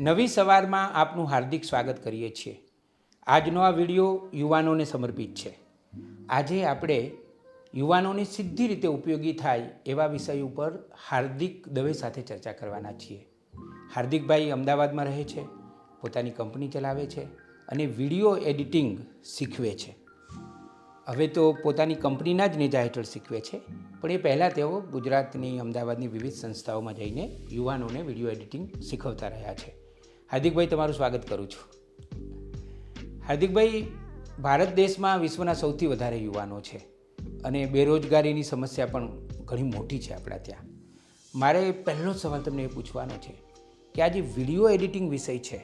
નવી સવારમાં આપનું હાર્દિક સ્વાગત કરીએ છીએ. આજનો આ વીડિયો યુવાનોને સમર્પિત છે. આજે આપણે યુવાનોને સીધી રીતે ઉપયોગી થાય એવા વિષય ઉપર હાર્દિક દવે સાથે ચર્ચા કરવાના છીએ. હાર્દિકભાઈ અમદાવાદમાં રહે છે, પોતાની કંપની ચલાવે છે અને વીડિયો એડિટિંગ શીખવે છે. હવે તો પોતાની કંપનીના જ નેજા હેઠળ શીખવે છે, પણ એ પહેલાં તેઓ ગુજરાતની, અમદાવાદની વિવિધ સંસ્થાઓમાં જઈને યુવાનોને વીડિયો એડિટિંગ શીખવતા રહ્યા છે. હાર્દિકભાઈ તમારું સ્વાગત કરું છું. હાર્દિકભાઈ, ભારત દેશમાં વિશ્વના સૌથી વધારે યુવાનો છે અને બેરોજગારીની સમસ્યા પણ ઘણી મોટી છે આપણા ત્યાં. મારે પહેલો સવાલ તમને એ પૂછવાનો છે કે આ જે વીડિયો એડિટિંગ વિષય છે,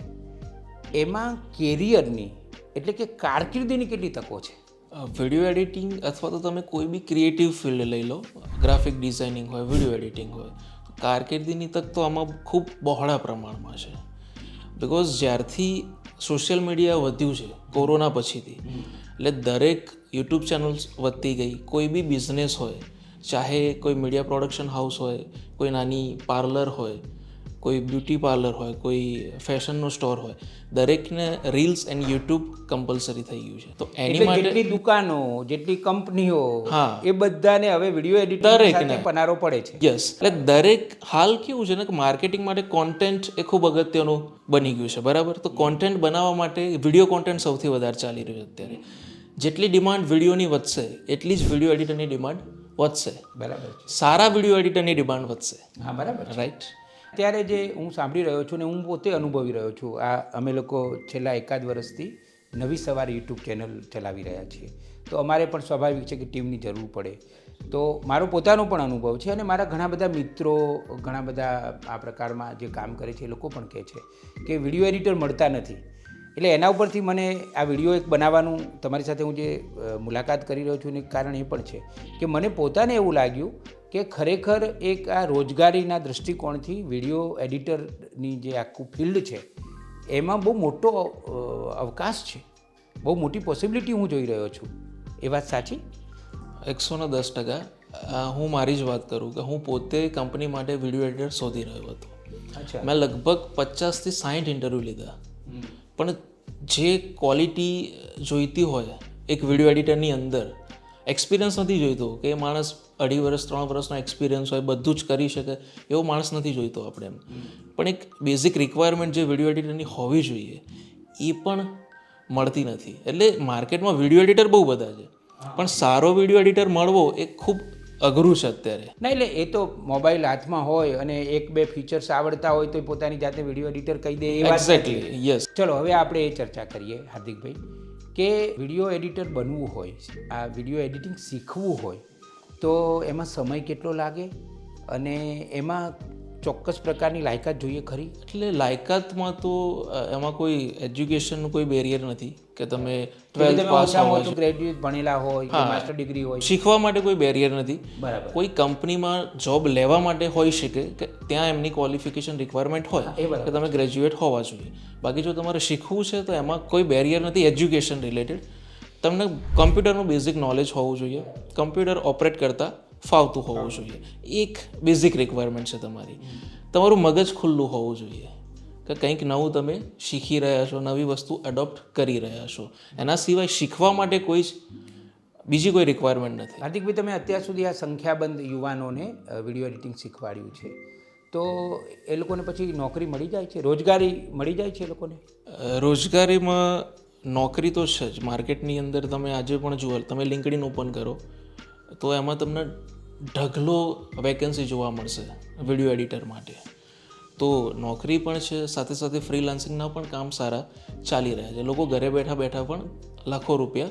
એમાં કેરિયરની એટલે કે કારકિર્દીની કેટલી તકો છે? વીડિયો એડિટિંગ અથવા તો તમે કોઈ બી ક્રિએટિવ ફિલ્ડ લઈ લો, ગ્રાફિક ડિઝાઇનિંગ હોય, વીડિયો એડિટિંગ હોય કારકિર્દીની તક તો આમાં ખૂબ બહોળા પ્રમાણમાં છે. બિકોઝ જ્યારથી સોશિયલ મીડિયા વધ્યું છે, કોરોના પછીથી, એટલે દરેક યુટ્યુબ ચેનલ્સ વધતી ગઈ. કોઈ બી બિઝનેસ હોય, ચાહે કોઈ મીડિયા પ્રોડક્શન હાઉસ હોય, કોઈ નાની પાર્લર હોય કોઈ બ્યુટી પાર્લર હોય કોઈ ફેશનનો સ્ટોર હોય દરેકને રીલ્સ એન્ડ યુટ્યુબ કમ્પલસરી થઈ ગયું છે. તો એની માટે જેટલી દુકાનો જેટલી કંપનીઓ હા. એ બધાને હવે વીડિયો એડિટર દરેકને. પનારો પડે છે. યસ એટલે દરેક હાલ કેવું છે ને કે માર્કેટિંગ માટે કોન્ટેન્ટ એ ખૂબ અગત્યનું બની ગયું છે બરાબર? તો કોન્ટેન્ટ બનાવવા માટે વીડિયો કોન્ટેન્ટ સૌથી વધારે ચાલી રહ્યું છે અત્યારે. જેટલી ડિમાન્ડ વિડીયોની વધશે એટલી જ વીડિયો એડિટરની ડિમાન્ડ વધશે. બરાબર સારા વીડિયો એડિટરની ડિમાન્ડ વધશે. હા બરાબર રાઈટ અત્યારે જે હું સાંભળી રહ્યો છું ને હું પોતે અનુભવી રહ્યો છું, આ અમે લોકો છેલ્લા એકાદ વર્ષથી નવી સવારે યુટ્યુબ ચેનલ ચલાવી રહ્યા છીએ. તો અમારે પણ સ્વાભાવિક છે કે ટીમની જરૂર પડે. તો મારો પોતાનો પણ અનુભવ છે અને મારા ઘણા બધા મિત્રો, ઘણા બધા આ પ્રકારમાં જે કામ કરે છે એ લોકો પણ કહે છે કે વીડિયો એડિટર મળતા નથી. એટલે એના ઉપરથી મને આ વીડિયો એક બનાવવાનું તમારી સાથે હું જે મુલાકાત કરી રહ્યો છું એનું કારણ એ પણ છે કે મને પોતાને એવું લાગ્યું કે ખરેખર એક આ રોજગારીના દૃષ્ટિકોણથી વીડિયો એડિટરની જે આખું ફિલ્ડ છે એમાં બહુ મોટો અવકાશ છે. બહુ મોટી પોસિબિલિટી હું જોઈ રહ્યો છું. એ વાત સાચી? એકસો ને દસ ટકા. હું મારી જ વાત કરું કે હું પોતે કંપની માટે વીડિયો એડિટર શોધી રહ્યો હતો. મેં લગભગ પચાસથી સાઠ ઇન્ટરવ્યૂ લીધા. પણ જે ક્વોલિટી જોઈતી હોય એક વીડિયો એડિટરની અંદર એક્સપિરિયન્સ નથી જોઈતો કે એ માણસ અઢી વર્ષ ત્રણ વર્ષનો એક્સપિરિયન્સ હોય બધું જ કરી શકે એવો માણસ નથી જોઈતો આપણે એમ. પણ એક બેઝિક રિક્વાયરમેન્ટ જે વીડિયો એડિટરની હોવી જોઈએ એ પણ મળતી નથી. એટલે માર્કેટમાં વીડિયો એડિટર બહુ બધા છે. પણ સારો વીડિયો એડિટર મળવો એ ખૂબ અઘરું છે અત્યારે. ના એટલે એ તો મોબાઈલ હાથમાં હોય અને એક બે ફીચર્સ આવડતા હોય તો એ પોતાની જાતે વીડિયો એડિટર કહી દે એ એક્ઝેક્ટલી યસ ચલો હવે આપણે એ ચર્ચા કરીએ હાર્દિકભાઈ કે વીડિયો એડિટર બનવું હોય આ વીડિયો એડિટિંગ શીખવું હોય તો એમાં સમય કેટલો લાગે? અને એમાં ચોક્કસ પ્રકારની લાયકાત જોઈએ ખરી? એટલે લાયકાતમાં તો એમાં કોઈ એજ્યુકેશનનું કોઈ બેરિયર નથી કે તમે ટ્વેલ્થ પાસ હોય તો ગ્રેજ્યુએટ ભણેલા હોય માસ્ટર ડિગ્રી હોય. શીખવા માટે કોઈ બેરિયર નથી. બરાબર. કોઈ કંપનીમાં જોબ લેવા માટે હોઈ શકે કે ત્યાં એમની ક્વોલિફિકેશન રિક્વાયરમેન્ટ હોય કે તમે ગ્રેજ્યુએટ હોવા જોઈએ. બાકી જો તમારે શીખવું છે તો એમાં કોઈ બેરિયર નથી એજ્યુકેશન રિલેટેડ તમને કમ્પ્યુટરનું બેઝિક નોલેજ હોવું જોઈએ. કમ્પ્યુટર ઓપરેટ કરતાં ફાવતું હોવું જોઈએ. એક બેઝિક રિક્વાયરમેન્ટ છે તમારી. તમારું મગજ ખુલ્લું હોવું જોઈએ. કે કંઈક નવું તમે શીખી રહ્યા છો નવી વસ્તુ એડોપ્ટ કરી રહ્યા છો. એના સિવાય શીખવા માટે કોઈ જ બીજી કોઈ રિક્વાયરમેન્ટ નથી. હાર્દિકભાઈ તમે અત્યાર સુધી આ સંખ્યાબંધ યુવાનોને વીડિયો એડિટિંગ શીખવાડ્યું છે. તો એ લોકોને પછી નોકરી મળી જાય છે? રોજગારી મળી જાય છે એ લોકોને? રોજગારીમાં નોકરી તો છે જ. માર્કેટની અંદર તમે આજે પણ જુઓ તમે લિંકડિન ઓપન કરો તો એમાં તમને ઢગલો વેકેન્સી જોવા મળશે વીડિયો એડિટર માટે. તો નોકરી પણ છે સાથે સાથે ફ્રીલાન્સિંગના પણ કામ સારા ચાલી રહ્યા છે. લોકો ઘરે બેઠા બેઠા પણ લાખો રૂપિયા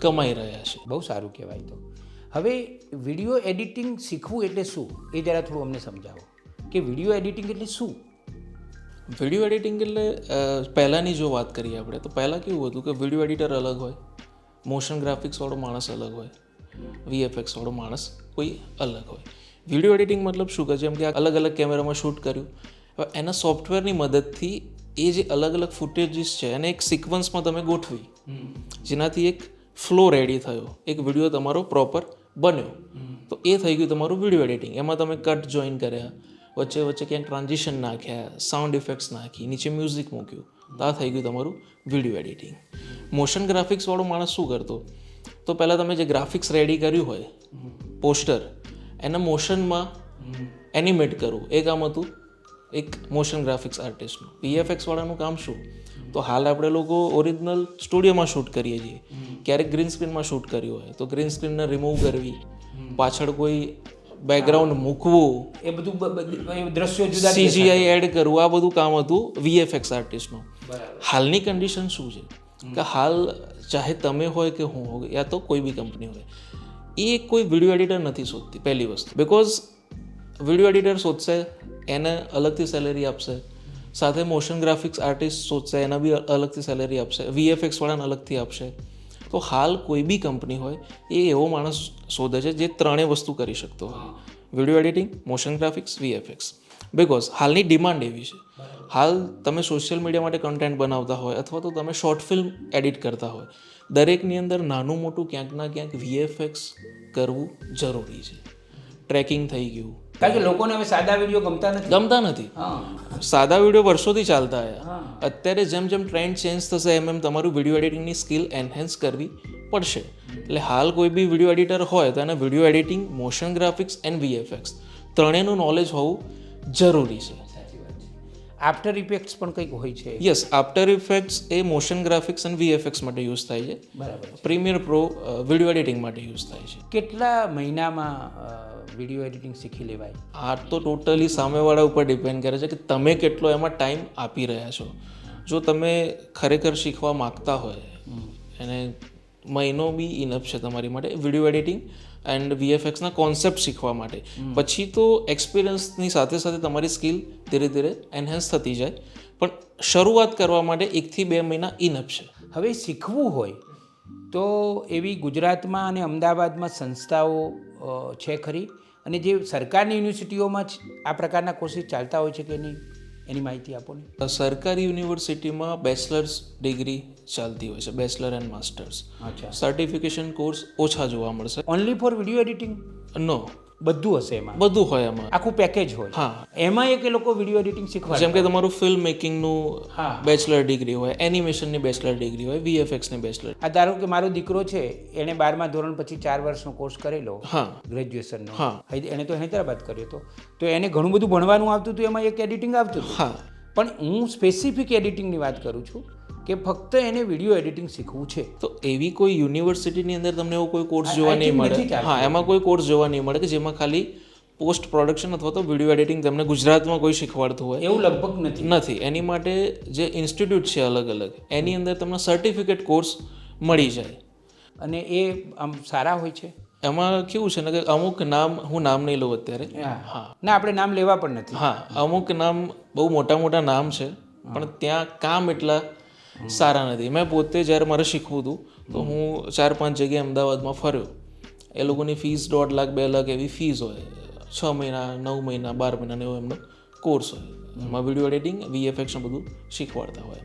કમાઈ રહ્યા છે. બહુ સારું કહેવાય તો. હવે વીડિયો એડિટિંગ શીખવું એટલે શું? એ જરા થોડું અમને સમજાવો. કે વીડિયો એડિટિંગ એટલે શું? વીડિયો એડિટિંગ એટલે પહેલાંની જો વાત કરીએ આપણે તો પહેલાં કેવું હતું કે વીડિયો એડિટર અલગ હોય મોશન ગ્રાફિક્સવાળો માણસ અલગ હોય. વીએફએક્સવાળો માણસ કોઈ અલગ હોય. વીડિયો એડિટિંગ મતલબ શું કે જેમ કે આ અલગ અલગ કેમેરામાં શૂટ કર્યું. હવે એના સોફ્ટવેરની મદદથી એ જે અલગ અલગ ફૂટેજીસ છે એને એક સિક્વન્સમાં તમે ગોઠવી. જેનાથી એક ફ્લો રેડી થયો. એક વીડિયો તમારો પ્રોપર બન્યો. તો એ થઈ ગયું તમારું વીડિયો એડિટિંગ એમાં તમે કટ જોઈન કર્યા. વચ્ચે વચ્ચે ક્યાંક ટ્રાન્ઝિશન નાખ્યા સાઉન્ડ ઇફેક્ટ્સ નાખી નીચે મ્યુઝિક મૂક્યું. તો આ થઈ ગયું તમારું વીડિયો એડિટિંગ મોશન ગ્રાફિક્સવાળો માણસ શું કરતો? તો પહેલાં તમે જે ગ્રાફિક્સ રેડી કર્યું હોય પોસ્ટર એના મોશનમાં એનિમેટ કરવું એ કામ હતું એક મોશન ગ્રાફિક્સ આર્ટિસ્ટનું વીએફએક્સ વાળાનું કામ શું? તો હાલ આપણે લોકો ઓરિજિનલ સ્ટુડિયોમાં શૂટ કરીએ છીએ. ક્યારેક ગ્રીન સ્ક્રીનમાં શૂટ કર્યું હોય તો ગ્રીન સ્ક્રીનને રિમૂવ કરવી. પાછળ કોઈ બેકગ્રાઉન્ડ મૂકવું. એ બધું દ્રશ્યો જુદા સીજીઆઈ એડ કરવું. આ બધું કામ હતું વીએફએક્સ આર્ટિસ્ટનું હાલની કન્ડિશન શું છે? કે હાલ ચાહે તમે હોય કે હું હોય યા તો કોઈ બી કંપની હોય એ કોઈ વીડિયો એડિટર નથી શોધતી પહેલી વસ્તુ. બિકોઝ વીડિયો એડિટર શોધશે એને અલગથી સેલેરી આપશે સાથે મોશન ગ્રાફિક્સ આર્ટિસ્ટ શોધશે એના બી અલગથી સેલેરી આપશે વીએફએક્સ વાળાને અલગથી આપશે. તો હાલ કોઈ બી કંપની હોય એ એવો માણસ શોધે છે જે ત્રણેય વસ્તુ કરી શકતો હોય. Video editing motion graphics VFX because હાલની ડિમાન્ડ એવી છે. હાલ તમે સોશિયલ મીડિયા માટે કન્ટેન્ટ બનાવતા હોય અથવા તો તમે શોર્ટ ફિલ્મ એડિટ કરતા હોય દરેકની અંદર નાનું મોટું ક્યાંક ના ક્યાંક વીએફએક્સ કરવું જરૂરી છે. ટ્રેકિંગ થઈ ગયું. કારણ કે લોકોને હવે સાદા વીડિયો ગમતા નથી. ગમતા નથી. સાદા વીડિયો વર્ષોથી ચાલતા આવ્યા. અત્યારે જેમ જેમ ટ્રેન્ડ ચેન્જ થશે એમ એમ તમારું વીડિયો એડિટિંગની સ્કિલ એન્હેન્સ કરવી પડશે. એટલે હાલ કોઈ બી વીડિયો એડિટર હોય તો એને video editing motion graphics and VFX ત્રણેયનું knowledge હોવું જરૂરી છે. આફ્ટર ઇફેક્ટ્સ પણ કંઈક હોય છે? યસ આફ્ટર ઇફેક્ટ્સ એ મોશન ગ્રાફિક્સ અને વીએફએક્સ માટે યુઝ થાય છે. બરાબર પ્રીમિયર પ્રો વીડિયો એડિટિંગ માટે યુઝ થાય છે. કેટલા મહિનામાં વીડિયો એડિટિંગ શીખી લેવાય? આ તો ટોટલી સામેવાળા ઉપર ડિપેન્ડ કરે છે કે તમે કેટલો એમાં ટાઈમ આપી રહ્યા છો. જો તમે ખરેખર શીખવા માગતા હોય અને મહિનો બી ઇનફ છે તમારી માટે વીડિયો એડિટિંગ એન્ડ વીએફએક્સના કોન્સેપ્ટ શીખવા માટે. પછી તો એક્સપિરિયન્સની સાથે સાથે તમારી સ્કિલ ધીરે ધીરે એન્હેન્સ થતી જાય. પણ શરૂઆત કરવા માટે એકથી બે મહિના ઇનફ છે. હવે શીખવું હોય તો એવી ગુજરાતમાં અને અમદાવાદમાં સંસ્થાઓ છે ખરી. અને જે સરકારની યુનિવર્સિટીઓમાં જ આ પ્રકારના કોર્સિસ ચાલતા હોય છે કે નહીં? એની માહિતી આપો ને. સરકારી યુનિવર્સિટીમાં બેચલર્સ ડિગ્રી ચાલતી હોય છે બેચલર એન્ડ માસ્ટર્સ. અચ્છા. સર્ટિફિકેશન કોર્સ ઓછા જોવા મળશે. ઓનલી ફોર વીડિયો એડિટિંગ નો બધું હશે એમાં. બધું હોય એમાં. આખું પેકેજ હોય. હા. એમાં એક એ લોકો વીડિયો એડિટિંગ શીખવા જેમ કે તમારું ફિલ્મ મેકિંગનું હા. બેચલર ડિગ્રી હોય એનિમેશનની બેચલર ડિગ્રી હોય વીએફએક્સની બેચલર આ ધારો કે મારો દીકરો છે એણે બારમા ધોરણ પછી ચાર વર્ષનો કોર્સ કરેલો હા. ગ્રેજ્યુએશનનો હા. એણે તો હૈદરાબાદ કર્યો હતો તો એને ઘણું બધું ભણવાનું આવતું હતું એમાં એક એડિટિંગ આવતું હા. પણ હું સ્પેસિફિક એડિટિંગની વાત કરું છું કે ફક્ત એને વીડિયો એડિટિંગ શીખવું છે. તો એવી કોઈ યુનિવર્સિટીની અંદર તમને એવો કોઈ કોર્સ જોવા નહીં મળે? હા એમાં કોઈ કોર્સ જોવા નહીં મળે કે જેમાં ખાલી પોસ્ટ પ્રોડક્શન અથવા તો વીડિયો એડિટિંગ તમને ગુજરાતમાં કોઈ શીખવાડતું હોય? એવું લગભગ નથી. નથી. એની માટે જે ઇન્સ્ટિટ્યૂટ છે અલગ અલગ એની અંદર તમને સર્ટિફિકેટ કોર્સ મળી જાય. અને એ આમ સારા હોય છે? એમાં કેવું છે ને કે અમુક નામ હું નામ નહીં લઉં અત્યારે. હા. ના આપણે નામ લેવા પણ નથી. હા અમુક નામ બહુ મોટા મોટા નામ છે પણ ત્યાં કામ એટલા સારા નથી. મેં પોતે જ્યારે મારે શીખવું હતું તો હું ચાર પાંચ જગ્યાએ અમદાવાદમાં ફર્યો. એ લોકોની ફીસ દોઢ લાખ બે લાખ એવી ફીસ હોય. છ મહિના નવ મહિના બાર મહિનાનો એવો એમનો કોર્સ હોય. એમાં વીડિયો એડિટિંગ વીએફએક્સ બધું શીખવાડતા હોય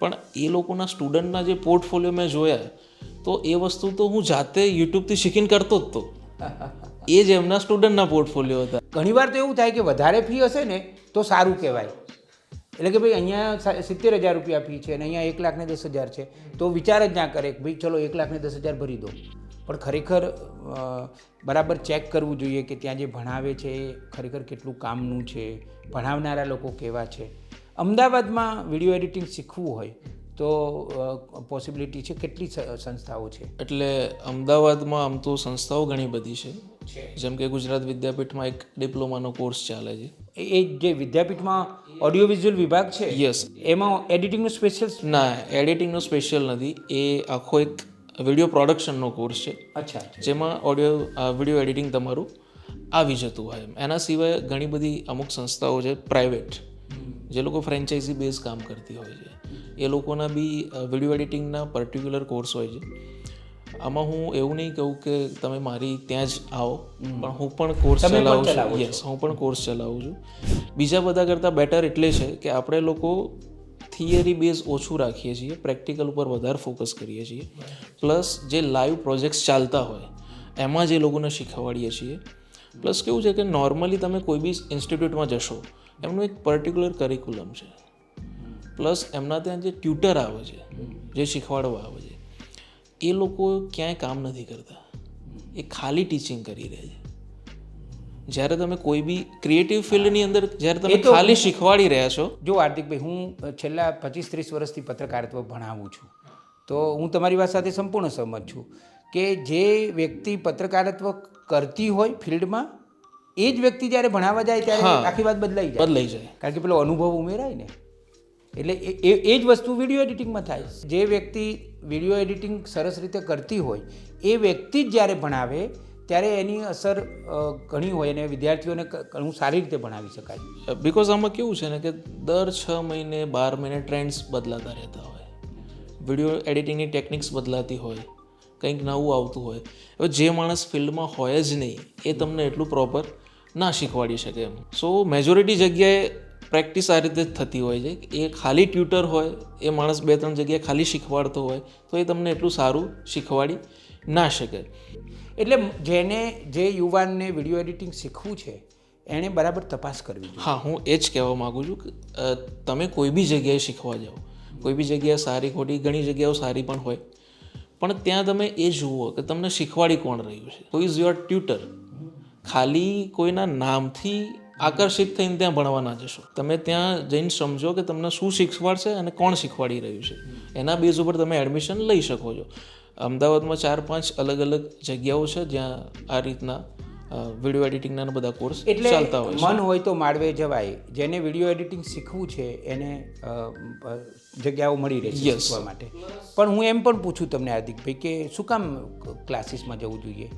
પણ એ લોકોના સ્ટુડન્ટના જે પોર્ટફોલિયો મેં જોયા તો એ વસ્તુ તો હું જાતે યુટ્યુબથી શીખીને કરતો જ તો. એ જ એમના સ્ટુડન્ટના પોર્ટફોલિયો હતા. ઘણીવાર તો એવું થાય કે વધારે ફી હશે ને તો સારું કહેવાય. એટલે કે ભાઈ અહીંયા સિત્તેર હજાર રૂપિયા ફી છે અને અહીંયા એક લાખ ને દસ હજાર છે. તો વિચાર જ ના કરે ભાઈ ચલો એક લાખ ને દસ હજાર ભરી દો. પણ ખરેખર બરાબર ચેક કરવું જોઈએ કે ત્યાં જે ભણાવે છે એ ખરેખર કેટલું કામનું છે, ભણાવનારા લોકો કેવા છે. અમદાવાદમાં વીડિયો એડિટિંગ શીખવું હોય તો પોસિબિલિટી છે કેટલી સંસ્થાઓ છે? એટલે અમદાવાદમાં આમ તો સંસ્થાઓ ઘણી બધી છે. જેમ કે ગુજરાત વિદ્યાપીઠમાં એક ડિપ્લોમાનો કોર્સ ચાલે છે. એ જે વિદ્યાપીઠમાં ઓડિયો વિઝ્યુઅલ વિભાગ છે? યસ એમાં એડિટિંગનું સ્પેશિયલ ના એડિટિંગનો સ્પેશિયલ નથી. એ આખો એક વીડિયો પ્રોડક્શનનો કોર્સ છે. અચ્છા જેમાં ઓડિયો વીડિયો એડિટિંગ તમારું આવી જતું હોય એમ. એના સિવાય ઘણી બધી અમુક સંસ્થાઓ છે પ્રાઇવેટ જે લોકો ફ્રેન્ચાઇઝી બેઝ કામ કરતી હોય છે. એ લોકોના બી વીડિયો એડિટિંગના પર્ટિક્યુલર કોર્સ હોય છે. આમાં હું એવું નહીં કહું કે તમે મારી ત્યાં જ આવો પણ હું પણ કોર્સ ચલાવું છું. યસ હું પણ કોર્સ ચલાવું છું. બીજા બધા કરતાં બેટર એટલે છે કે આપણે લોકો થિયરી બેઝ ઓછું રાખીએ છીએ પ્રેક્ટિકલ ઉપર વધારે ફોકસ કરીએ છીએ. પ્લસ જે લાઈવ પ્રોજેક્ટ્સ ચાલતા હોય એમાં જે લોકોને શીખવાડીએ છીએ. પ્લસ કેવું છે કે નોર્મલી તમે કોઈ બી ઇન્સ્ટિટ્યૂટમાં જશો એમનું એક પર્ટિક્યુલર કરિક્યુલમ છે. પ્લસ એમના ત્યાં જે ટ્યુટર આવે છે જે શીખવાડવા આવે છે એ લોકો ક્યાંય કામ નથી કરતા. એ ખાલી ટીચિંગ કરી રહ્યા છે. જ્યારે તમે કોઈ બી ક્રિએટિવ ફિલ્ડની અંદર જ્યારે તમે ખાલી શીખવાડી રહ્યા છો જો હાર્દિકભાઈ હું છેલ્લા પચીસ ત્રીસ વર્ષથી પત્રકારત્વ ભણાવું છું. તો હું તમારી વાત સાથે સંપૂર્ણ સહમત છું કે જે વ્યક્તિ પત્રકારત્વ કરતી હોય ફિલ્ડમાં એ જ વ્યક્તિ જ્યારે ભણાવવા જાય ત્યારે આખી વાત બદલાઈ જાય. બદલાઈ જાય. કારણ કે પેલો અનુભવ ઉમેરાય ને. એટલે એ એ જ વસ્તુ વીડિયો એડિટિંગમાં થાય. જે વ્યક્તિ વીડિયો એડિટિંગ સરસ રીતે કરતી હોય, એ વ્યક્તિ જ જ્યારે ભણાવે, ત્યારે એની અસર ઘણી હોય અને વિદ્યાર્થીઓને ઘણું સારી રીતે ભણાવી શકાય. બિકોઝ આમાં કેવું છે ને કે દર છ મહિને બાર મહિને ટ્રેન્ડ્સ બદલાતા રહેતા હોય. વીડિયો એડિટિંગની ટેકનિક્સ બદલાતી હોય, કંઈક નવું આવતું હોય. હવે જે માણસ ફિલ્ડમાં હોય જ નહીં, એ તમને એટલું પ્રોપર ના શીખવાડી શકે એમ. સો મેજોરિટી જગ્યાએ પ્રેક્ટિસ આ રીતે જ થતી હોય છે એ ખાલી ટ્યુટર હોય એ માણસ બે ત્રણ જગ્યાએ ખાલી શીખવાડતો હોય તો એ તમને એટલું સારું શીખવાડી ના શકે. એટલે જેને જે યુવાનને વીડિયો એડિટિંગ શીખવું છે એણે બરાબર તપાસ કરવી હા હું એ જ કહેવા માગું છું કે તમે કોઈ બી જગ્યાએ શીખવા જાઓ કોઈ બી જગ્યાએ સારી ખોટી ઘણી જગ્યાઓ સારી પણ હોય પણ ત્યાં તમે એ જુઓ કે તમને શીખવાડી કોણ રહ્યું છે. હુ ઇઝ યોર ટ્યુટર ખાલી કોઈના નામથી આકર્ષિત થઈને ત્યાં ભણવાના જશો. તમે ત્યાં જઈને સમજો કે તમને શું શીખવાડશે અને કોણ શીખવાડી રહ્યું છે. એના બેઝ ઉપર તમે એડમિશન લઈ શકો છો. અમદાવાદમાં ચાર પાંચ અલગ અલગ જગ્યાઓ છે જ્યાં આ રીતના વીડિયો એડિટિંગના બધા કોર્સ એટલે ચાલતા હોય મન હોય તો માળવે જવાય. જેને વીડિયો એડિટિંગ શીખવું છે એને જગ્યાઓ મળી રહે છે શીખવા માટે. પણ હું એમ પણ પૂછું તમને હાર્દિકભાઈ કે શું કામ ક્લાસીસમાં જવું જોઈએ?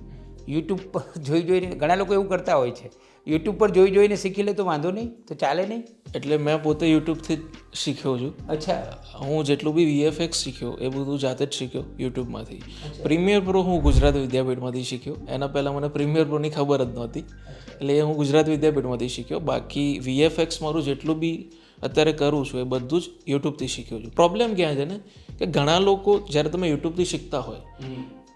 યુટ્યુબ પર જોઈ જોઈને ઘણા લોકો એવું કરતા હોય છે. યુટ્યુબ પર જોઈ જોઈને શીખી લે તો વાંધો નહીં તો ચાલે નહીં? એટલે મેં પોતે યુટ્યુબથી જ શીખ્યો છું. અચ્છા. હું જેટલું બી વીએફએક્સ શીખ્યો એ બધું જાતે જ શીખ્યો યુટ્યુબમાંથી પ્રીમિયર પ્રો હું ગુજરાત વિદ્યાપીઠમાંથી શીખ્યો. એના પહેલાં મને પ્રીમિયર પ્રોની ખબર જ નહોતી. એટલે એ હું ગુજરાત વિદ્યાપીઠમાંથી શીખ્યો. બાકી વીએફએક્સ મારું જેટલું બી અત્યારે કરું છું એ બધું જ યુટ્યુબથી શીખ્યો છું. પ્રોબ્લેમ ક્યાં છે ને? કે ઘણા લોકો જ્યારે તમે યુટ્યુબથી શીખતા હોય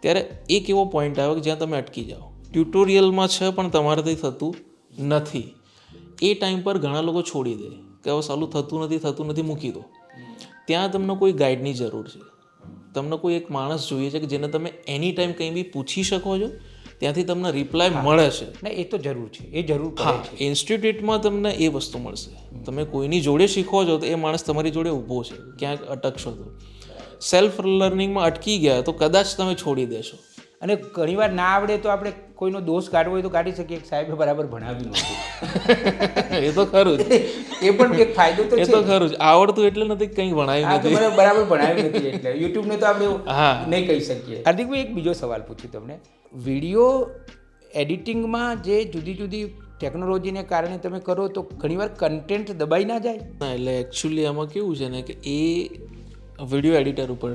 ત્યારે એક એવો પોઈન્ટ આવ્યો કે જ્યાં તમે અટકી જાઓ. ટ્યુટોરિયલમાં છે પણ તમારાથી થતું નથી. એ ટાઈમ પર ઘણા લોકો છોડી દે કે હવે સાલું થતું નથી થતું નથી મૂકી દો. ત્યાં તમને કોઈ ગાઈડની જરૂર છે. તમને કોઈ એક માણસ જોઈએ છે કે જેને તમે એની ટાઈમ કંઈ બી પૂછી શકો છો ત્યાંથી તમને રિપ્લાય મળે છે. ને એ તો જરૂર છે. એ જરૂર હા ઇન્સ્ટિટ્યૂટમાં તમને એ વસ્તુ મળશે. તમે કોઈની જોડે શીખો છો તો એ માણસ તમારી જોડે ઊભો છે. ક્યાંક અટકશો તો. સેલ્ફ લર્નિંગમાં અટકી ગયા તો કદાચ તમે છોડી દેશો. અને ઘણીવાર ના આવડે તો આપણે કોઈનો દોષ કાઢવો હોય તો કાઢી શકીએ. સાહેબે બરાબર ભણાવ્યું નહોતું. એ તો ખરું જ. એ પણ એક ફાયદો તો એ તો ખરું જ. આવડતું એટલે નથી કંઈ ભણાયું નથી. બરાબર બરાબર ભણાવ્યું નથી એટલે. યુટ્યુબને તો આપણે હા. નહીં કહી શકીએ. હાર્દિકભાઈ એક બીજો સવાલ પૂછું તમને. વીડિયો એડિટિંગમાં જે જુદી જુદી ટેકનોલોજીને કારણે તમે કરો તો ઘણીવાર કન્ટેન્ટ દબાઈ ના જાય? એટલે એકચ્યુઅલી આમાં કેવું છે ને કે એ વીડિયો એડિટર ઉપર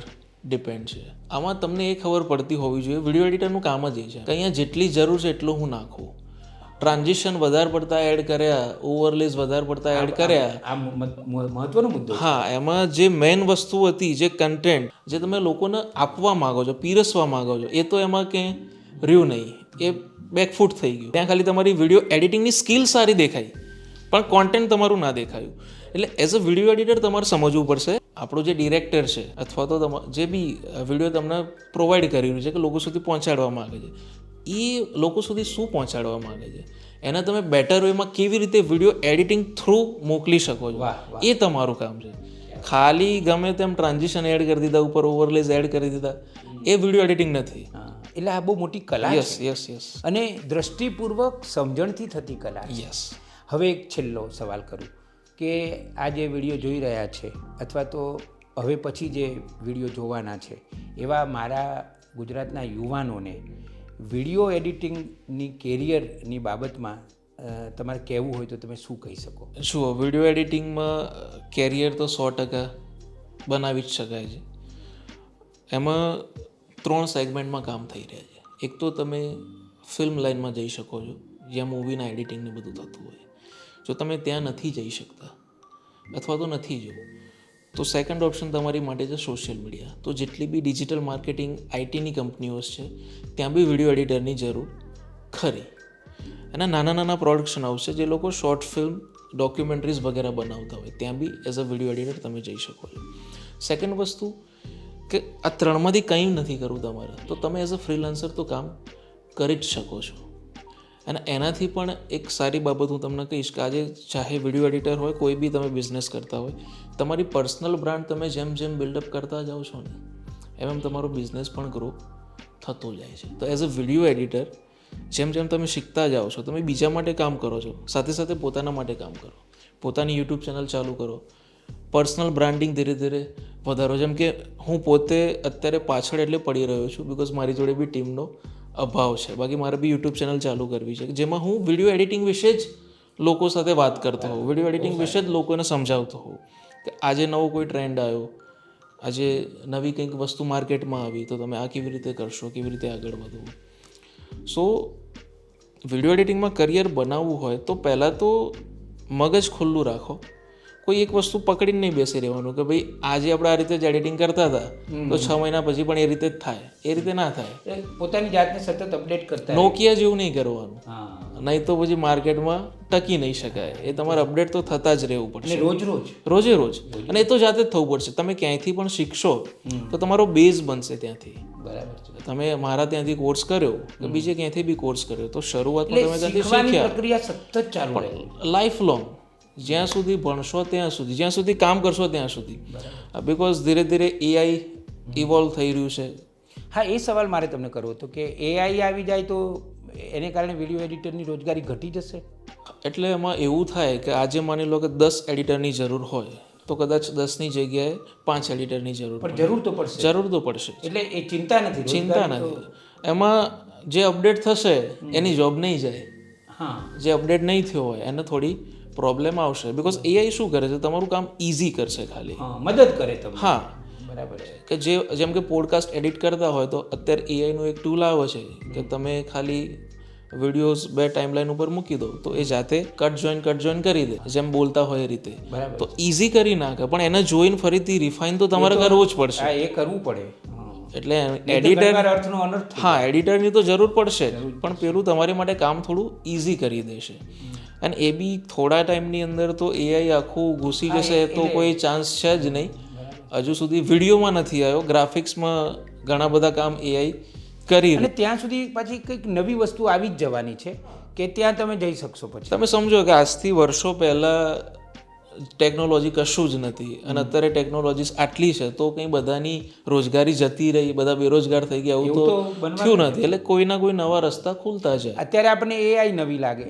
ડિપેન્ડ છે. આમાં તમને એ ખબર પડતી હોવી જોઈએ વીડિયો એડિટરનું કામ જ એ છે કે અહીંયા જેટલી જરૂર છે એટલું હું નાખું. ટ્રાન્ઝિશન વધારે પડતા એડ કર્યા ઓવરલેસ વધારે પડતા એડ કર્યા. આ મહત્વનો મુદ્દો હા એમાં જે મેઇન વસ્તુ હતી જે કન્ટેન્ટ જે તમે લોકોને આપવા માગો છો પીરસવા માગો છો એ તો એમાં ક્યાંય રહ્યું નહીં. એ બેકફૂટ થઈ ગયું. ત્યાં ખાલી તમારી વીડિયો એડિટિંગની સ્કિલ સારી દેખાઈ પણ કોન્ટેન્ટ તમારું ના દેખાયું. એટલે એઝ અ વીડિયો એડિટર તમારે સમજવું પડશે આપણો જે ડિરેક્ટર છે અથવા તો જે બી વીડિયો તમને પ્રોવાઈડ કરી રહ્યું છે કે લોકો સુધી પહોંચાડવા માંગે છે એ લોકો સુધી શું પહોંચાડવા માંગે છે? એને તમે બેટર વેમાં કેવી રીતે વીડિયો એડિટિંગ થ્રુ મોકલી શકો છો? એ તમારું કામ છે. ખાલી ગમે તેમ ટ્રાન્ઝિશન એડ કરી દીધા ઉપર ઓવરલેઝ એડ કરી દીધા એ વીડિયો એડિટિંગ નથી. એટલે આ બહુ મોટી કલા યસ યસ યસ અને દ્રષ્ટિપૂર્વક સમજણથી થતી કલા યસ હવે એક છેલ્લો સવાલ કરું. કે આ જે વીડિયો જોઈ રહ્યા છે, અથવા તો હવે પછી જે વીડિયો જોવાના છે, એવા મારા ગુજરાતના યુવાનોને વીડિયો એડિટિંગની કેરિયરની બાબતમાં તમારે કહેવું હોય તો તમે શું કહી શકો? જુઓ વીડિયો એડિટિંગમાં કેરિયર તો સો ટકા બનાવી જ શકાય છે. એમાં ત્રણ સેગમેન્ટમાં કામ થઈ રહ્યા છે. એક તો તમે ફિલ્મ લાઇનમાં જઈ શકો છો, જ્યાં મૂવીના એડિટિંગને બધું થતું હોય. જો તમે ત્યાં નથી જઈ શકતા અથવા તો નથી જવું, તો સેકન્ડ ઓપ્શન તમારી માટે છે સોશિયલ મીડિયા તો જેટલી બી ડિજિટલ માર્કેટિંગ આઈટીની કંપનીઓ છે, ત્યાં બી વીડિયો એડિટરની જરૂર ખરી. અને નાના નાના પ્રોડક્શન છે, જે લોકો શોર્ટ ફિલ્મ ડોક્યુમેન્ટરીઝ વગેરે બનાવતા હોય, ત્યાં બી એઝ અ વીડિયો એડિટર તમે જઈ શકો છો. સેકન્ડ વસ્તુ, કે આ ત્રણમાંથી કંઈ નથી કરવું તમારે, તો તમે એઝ અ ફ્રીલાન્સર તો કામ કરી જ શકો છો. અને એનાથી પણ એક સારી બાબત હું તમને કહીશ કે આજે ચાહે વીડિયો એડિટર હોય, કોઈ બી તમે બિઝનેસ કરતા હોય, તમારી પર્સનલ બ્રાન્ડ તમે જેમ જેમ બિલ્ડઅપ કરતા જાઓ છો ને, એમ એમ તમારો બિઝનેસ પણ ગ્રો થતો જાય છે. તો એઝ અ વીડિયો એડિટર જેમ જેમ તમે શીખતા જાઓ છો, તમે બીજા માટે કામ કરો છો, સાથે સાથે પોતાના માટે કામ કરો, પોતાની યુટ્યુબ ચેનલ ચાલુ કરો પર્સનલ બ્રાન્ડિંગ ધીરે ધીરે વધારો. જેમ કે હું પોતે અત્યારે પાછળ એટલે પડી રહ્યો છું બિકોઝ મારી જોડે બી ટીમનો અભાવ છે. બાકી મારે બી યુટ્યુબ ચેનલ ચાલુ કરવી છે. જેમાં હું વીડિયો એડિટિંગ વિશે જ લોકો સાથે વાત કરતો હોઉં. વીડિયો એડિટિંગ વિશે જ લોકોને સમજાવતો હોઉં. કે આજે નવો કોઈ ટ્રેન્ડ આવ્યો. આજે નવી કંઈક વસ્તુ માર્કેટમાં આવી, તો તમે આ કેવી રીતે કરશો? કેવી રીતે આગળ વધવું? સો વીડિયો એડિટિંગમાં કરિયર બનાવવું હોય તો પહેલાં તો મગજ ખુલ્લું રાખો. કોઈ એક વસ્તુ પકડીને નહીં બેસી રહેવાનું કે ભાઈ આજે આપણે આ રીતે જ એડિટિંગ કરતા હતા તો છ મહિના પછી પણ એ રીતે જ થાય. એ રીતે ના થાય. પોતાની જાતને સતત અપડેટ કરતા નોકિયા જેવું નહીં કરવાનું. નહીં તો પછી માર્કેટમાં ટકી નહીં શકાય. એ તમારે અપડેટ તો થતા જ રહેવું પડશે. રોજ રોજ રોજે. રોજ. અને એ તો જાતે જ થવું પડશે. તમે ક્યાંયથી પણ શીખશો તો તમારો બેઝ બનશે ત્યાંથી. બરાબર છે. તમે મારા ત્યાંથી કોર્સ કર્યો કે બીજે ક્યાંથી બી કોર્સ કર્યો તો શરૂઆતમાં તમે ત્યાંથી શીખ્યા. પ્રક્રિયા સતત ચાલુ લાઈફ લોંગ જ્યાં સુધી ભણશો ત્યાં સુધી જ્યાં સુધી કામ કરશો ત્યાં સુધી. બિકોઝ ધીરે ધીરે એઆઈ ઇવોલ્વ થઈ રહ્યું છે. હા એ સવાલ મારે તમને કરવો હતો કે એઆઈ આવી જાય તો એને કારણે વીડિયો એડિટરની રોજગારી ઘટી જશે? એટલે એમાં એવું થાય કે આજે માની લો કે દસ એડિટરની જરૂર હોય તો કદાચ દસની જગ્યાએ પાંચ એડિટરની જરૂર પણ જરૂર તો પડશે. જરૂર તો પડશે. એટલે એ ચિંતા નથી ચિંતા નથી. એમાં જે અપડેટ થશે એની જોબ નહીં જાય. હા. જે અપડેટ નહીં થયો હોય એને થોડી પ્રોબ્લેમ આવશે. બિકોઝ એઆઈ શું કરે છે? તમારું કામ ઇઝી કરશે ખાલી. મદદ કરે તમને. હા. બરાબર છે. કે જે જેમ કે પોડકાસ્ટ એડિટ કરતા હોય તો અત્યારે એઆઈનું એક ટૂલ આવે છે કે તમે ખાલી વિડીયોઝ બે ટાઈમલાઈન ઉપર મૂકી દો તો એ જાતે કટ જોઈન કટ જોઈન કરી દે. જેમ બોલતા હોય એ રીતે. બરાબર તો ઇઝી કરી નાખે. પણ એને જોઈને ફરીથી રિફાઇન તો તમારે કરવું જ પડશે. એ કરવું પડે. એટલે એડિટર હા એડિટરની તો જરૂર પડશે પણ પેલું તમારી માટે કામ થોડું ઇઝી કરી દેશે. અને એ બી થોડા ટાઈમની અંદર તો એઆઈ આખું ઘૂસી જશે તો કોઈ ચાન્સ છે જ નહીં. હજુ સુધી વિડીયોમાં નથી આવ્યો ગ્રાફિક્સમાં ઘણા બધા કામ એઆઈ કરી અને ત્યાં સુધી પાછી કંઈક નવી વસ્તુ આવી જ જવાની છે કે ત્યાં તમે જઈ શકશો પછી. તમે સમજો કે આજથી વર્ષો પહેલાં ટેકનોલોજી કશું જ નથી. અને અત્યારે ટેકનોલોજીસ આટલી છે તો કંઈ બધાની રોજગારી જતી રહી બધા બેરોજગાર થઈ ગયા એવું તો થયું નથી. એટલે કોઈના કોઈ નવા રસ્તા ખુલતા છે. અત્યારે આપણને એઆઈ નવી લાગે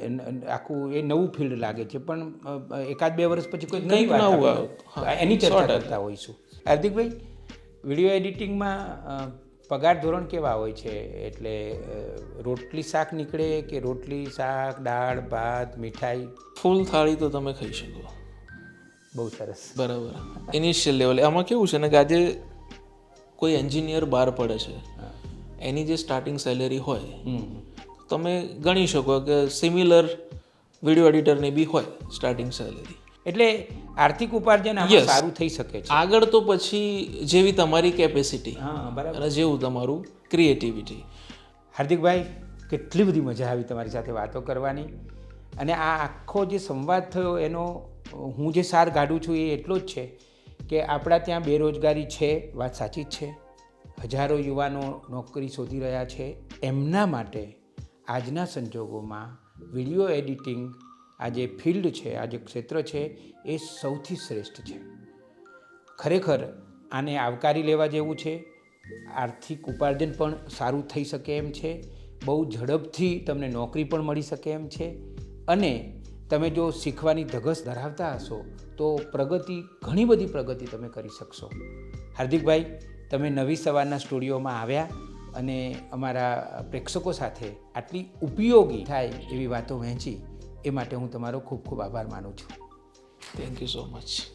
આખું એ નવું ફિલ્ડ લાગે છે પણ એકાદ બે વર્ષ પછી કોઈ નવી નવું એની ચર્ચા કરતા હોઈશું. હાર્દિકભાઈ વીડિયો એડિટિંગમાં પગાર ધોરણ કેવા હોય છે? એટલે રોટલી શાક નીકળે કે રોટલી શાક દાળ ભાત મીઠાઈ? ફૂલ થાળી તો તમે ખાઈ શકો. બહુ સરસ. બરાબર. ઇનિશિયલ લેવલે આમાં કેવું છે ને કે આજે કોઈ એન્જિનિયર બહાર પડે છે. એની જે સ્ટાર્ટિંગ સેલેરી હોય તમે ગણી શકો કે સિમિલર વીડિયો એડિટરની બી હોય સ્ટાર્ટિંગ સેલેરી એટલે આર્થિક ઉપાર્જન સારું થઈ શકે છે. આગળ તો પછી જેવી તમારી કેપેસિટી હા બરાબર. અને જેવું તમારું ક્રિએટિવિટી હાર્દિકભાઈ કેટલી બધી મજા આવી તમારી સાથે વાતો કરવાની. અને આ આખો જે સંવાદ થયો એનો, હું જે સાર કાઢું છું એ એટલો જ છે કે આપણા ત્યાં બેરોજગારી છે, વાત સાચી જ છે. હજારો યુવાનો નોકરી શોધી રહ્યા છે. એમના માટે આજના સંજોગોમાં વીડિયો એડિટિંગ આ જે ફિલ્ડ છે, આ જે ક્ષેત્ર છે, એ સૌથી શ્રેષ્ઠ છે. ખરેખર આને આવકારી લેવા જેવું છે. આર્થિક ઉપાર્જન પણ સારું થઈ શકે એમ છે. બહુ ઝડપથી તમને નોકરી પણ મળી શકે એમ છે. અને તમે જો શીખવાની ધગસ ધરાવતા હશો, તો પ્રગતિ, ઘણી બધી પ્રગતિ તમે કરી શકશો. હાર્દિકભાઈ, તમે નવી સવારના સ્ટુડિયોમાં આવ્યા અને અમારા પ્રેક્ષકો સાથે આટલી ઉપયોગી થાય એવી વાતો વહેંચી, એ માટે હું તમારો ખૂબ ખૂબ આભાર માનું છું. Thank you so much